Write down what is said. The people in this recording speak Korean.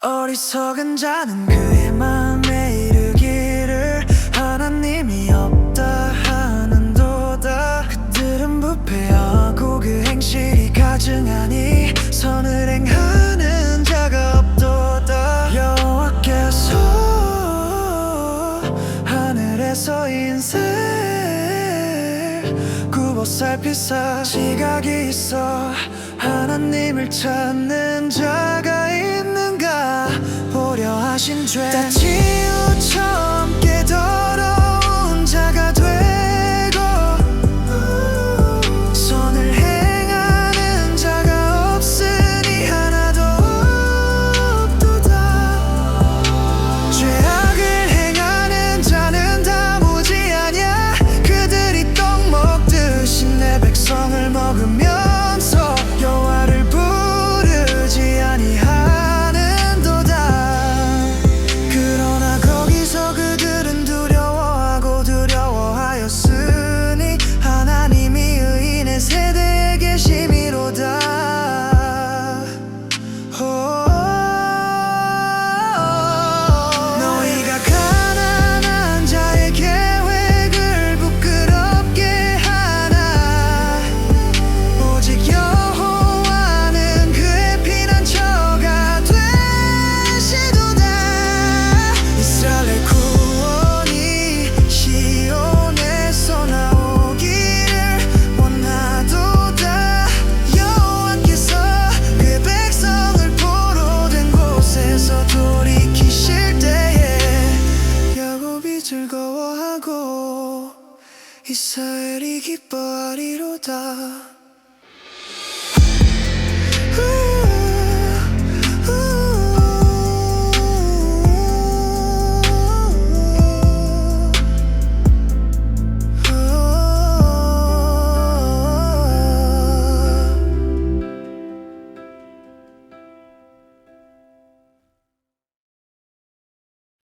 어리석은 자는 그의 마음에 이르기를 하나님이 없다 하는도다. 그들은 부패하고 그 행실이 가증하니 선을 행하는 자가 없도다. 여호와께서 하늘에서 인생 굽어 살피사 지각이 있어 하나님을 찾는 자. 하신 죄. 이스라엘이 기뻐하리로다.